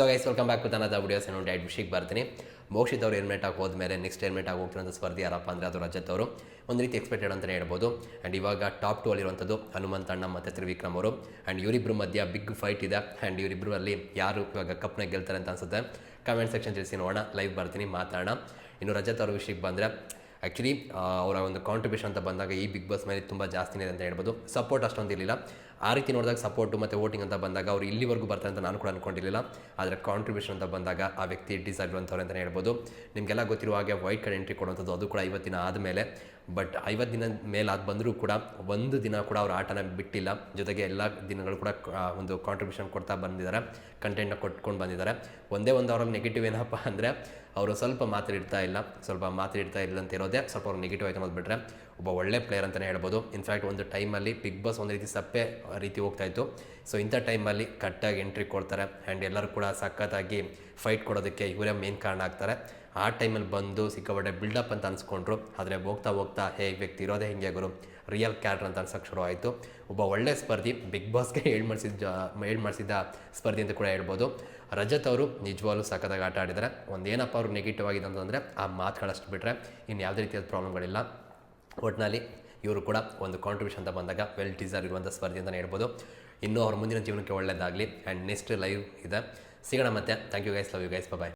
So guys welcome back to ತನ್ನದ videos ಏನು diet ವಿಷಯಕ್ಕೆ ಬರ್ತೀನಿ. ಮೋಕ್ಷಿತ್ ಅವರು ಹೆಲ್ಮೆಟ್ ಆಗಿ ಹೋದ್ಮೇಲೆ ನೆಕ್ಸ್ಟ್ ಹೆಲ್ಮೆಟ್ ಆಗಿ ಹೋಗ್ತಿರೋಂಥ ಸ್ಪರ್ಧಿ ಯಾರಪ್ಪ ಅಂದರೆ ಅದು ರಜತ್ ಅವರು. ಒಂದು ರೀತಿ ಎಕ್ಸ್ಪೆಕ್ಟೆಡ್ ಅಂತಲೇ ಹೇಳ್ಬೋದು. ಆ್ಯಂಡ್ ಇವಾಗ ಟಾಪ್ ಟು ಅಲ್ಲಿರುವಂಥದ್ದು ಹನುಮಂತ್ ಅಣ್ಣ ಮತ್ತು ತ್ರಿವಿಕ್ರಮ್ ಅವರು. ಆ್ಯಂಡ್ ಇವರಿಬ್ಬರು ಮಧ್ಯ ಬಿಗ್ ಫೈಟ್ ಇದೆ. ಆ್ಯಂಡ್ ಇವರಿಬ್ಬರು ಅಲ್ಲಿ ಯಾರು ಇವಾಗ ಕಪ್ನ ಗೆಲ್ತಾರೆ ಅಂತ ಅನ್ಸುತ್ತೆ? ಕಮೆಂಟ್ ಸೆಕ್ಷನ್ ತಿಳಿಸಿ ನೋಡೋಣ. ಲೈವ್ ಬರ್ತೀನಿ, ಮಾತಾಡೋಣ. ಇನ್ನು ರಜತ್ ಅವ್ರ ವಿಷಯಕ್ಕೆ ಬಂದರೆ ಆ್ಯಕ್ಚುಲಿ ಅವರ ಒಂದು ಕಾಂಟ್ರಿಬ್ಯೂಷನ್ ಅಂತ ಬಂದಾಗ ಈ ಬಿಗ್ ಬಾಸ್ ಮೇಲೆ ತುಂಬ ಜಾಸ್ತಿ ಇದೆ ಅಂತ ಹೇಳ್ಬೋದು. ಸಪೋರ್ಟ್ ಅಷ್ಟೊಂದು ಇರಲಿಲ್ಲ. ಆ ರೀತಿ ನೋಡಿದಾಗ ಸಪೋರ್ಟು ಮತ್ತು ವೋಟಿಂಗ್ ಅಂತ ಬಂದಾಗ ಅವರು ಇಲ್ಲಿವರೆಗೂ ಬರ್ತಾರೆ ಅಂತ ನಾನು ಕೂಡ ಅಂದ್ಕೊಂಡಿರಲಿಲ್ಲ ಆದರೆ ಕಾಂಟ್ರಿಬ್ಯೂಷನ್ ಅಂತ ಬಂದಾಗ ಆ ವ್ಯಕ್ತಿ ಡಿಸರ್ವ್ ಅಂತವ್ರು ಅಂತಲೇ ಹೇಳ್ಬೋದು. ನಿಮಗೆಲ್ಲ ಗೊತ್ತಿರುವ ಹಾಗೆ ವೈಟ್ ಕಾರ್ಡ್ ಎಂಟ್ರಿ ಕೊಡುವಂಥದ್ದು ಅದು ಕೂಡ ಐವತ್ತು ದಿನ ಆದಮೇಲೆ. ಬಟ್ ಐವತ್ತು ದಿನ ಮೇಲೆ ಅದು ಬಂದರೂ ಕೂಡ ಒಂದು ದಿನ ಕೂಡ ಅವ್ರ ಆಟನ ಬಿಟ್ಟಿಲ್ಲ. ಜೊತೆಗೆ ಎಲ್ಲ ದಿನಗಳು ಕೂಡ ಒಂದು ಕಾಂಟ್ರಿಬ್ಯೂಷನ್ ಕೊಡ್ತಾ ಬಂದಿದ್ದಾರೆ. ಕಂಟೆಂಟ್ನ ಕೊಟ್ಕೊಂಡು ಬಂದಿದ್ದಾರೆ. ಒಂದೇ ಒಂದು ಅವರಲ್ಲಿ ನೆಗೆಟಿವ್ ಏನಪ್ಪ ಅಂದರೆ, ಅವರು ಸ್ವಲ್ಪ ಮಾತಾಡಿರ್ತಾ ಇಲ್ಲ. ಸ್ವಲ್ಪ ಮಾತಾಡಿರ್ತಾ ಇಲ್ಲ ಅಂತ ಇರೋದೇ ಸ್ವಲ್ಪ ಅವ್ರು ನೆಗೆಟಿವ್ ಆಯಿತು ಅನ್ನೋದು ಬಿಟ್ಟರೆ ಒಬ್ಬ ಒಳ್ಳೆ ಪ್ಲೇಯರ್ ಅಂತಲೇ ಹೇಳ್ಬೋದು. ಇನ್ಫ್ಯಾಕ್ಟ್ ಒಂದು ಟೈಮಲ್ಲಿ ಬಿಗ್ ಬಾಸ್ ಒಂದು ರೀತಿ ಸಪ್ಪೆ ರೀತಿ ಹೋಗ್ತಾ ಇತ್ತು. ಸೊ ಇಂಥ ಟೈಮಲ್ಲಿ ಕರೆಕ್ಟಾಗಿ ಎಂಟ್ರಿ ಕೊಡ್ತಾರೆ. ಆ್ಯಂಡ್ ಎಲ್ಲರೂ ಕೂಡ ಸಖತ್ತಾಗಿ ಫೈಟ್ ಕೊಡೋದಕ್ಕೆ ಇವರೇ ಮೇನ್ ಕಾರಣ ಆಗ್ತಾರೆ. ಆ ಟೈಮಲ್ಲಿ ಬಂದು ಸಿಕ್ಕಾಪಟ್ಟೆ ಬಿಲ್ಡಪ್ ಅಂತ ಅನ್ಸ್ಕೊಂಡ್ರು. ಆದರೆ ಹೋಗ್ತಾ ಹೋಗ್ತಾ, ಹೇ ವ್ಯಕ್ತಿ ಇರೋದೇ ಹಿಂಗೆ ಗುರು. ರಿಯಲ್ ಕ್ಯಾರೆಕ್ಟರ್ ಅಂತ ಅನ್ಸೋಕ್ಕೆ ಶುರು ಆಯಿತು. ಒಬ್ಬ ಒಳ್ಳೆ ಸ್ಪರ್ಧಿ ಬಿಗ್ ಬಾಸ್ಗೆ ಹೇಳಿ ಮಾಡಿಸಿದ ಹೇಳಿ ಮಾಡಿಸಿದ ಸ್ಪರ್ಧಿ ಅಂತ ಕೂಡ ಹೇಳ್ಬೋದು. ರಜತ್ ಅವರು ನಿಜವಾಗ್ಲೂ ಸಖತ್ತಾಗಿ ಆಟ ಆಡಿದರೆ. ಒಂದೇನಪ್ಪ ಅವರು ನೆಗೆಟಿವ್ ಆಗಿದೆ ಅಂತಂದರೆ, ಆ ಮಾತುಗಳಷ್ಟು ಬಿಟ್ಟರೆ ಇನ್ನು ಯಾವುದೇ ರೀತಿಯಾದ ಪ್ರಾಬ್ಲಮ್ಗಳಿಲ್ಲ ಒಟ್ಟಿನಲ್ಲಿ ಇವರು ಕೂಡ ಒಂದು ಕಾಂಟ್ರಿಬ್ಯೂಷನ್ ಅಂತ ಬಂದಾಗ ವೆಲ್ ಡಿಸರ್ವ್ ಇರುವಂಥ ಸ್ಪರ್ಧೆ ಅಂತಲೇ ಹೇಳ್ಬೋದು. ಇನ್ನೂ ಅವ್ರ ಮುಂದಿನ ಜೀವನಕ್ಕೆ ಒಳ್ಳೆಯದಾಗಲಿ ಆ್ಯಂಡ್ ನೆಕ್ಸ್ಟ್ ಲೈವ್ ಇದೆ. ಸಿಗೋಣ ಮತ್ತೆ. Thank you guys love you guys bye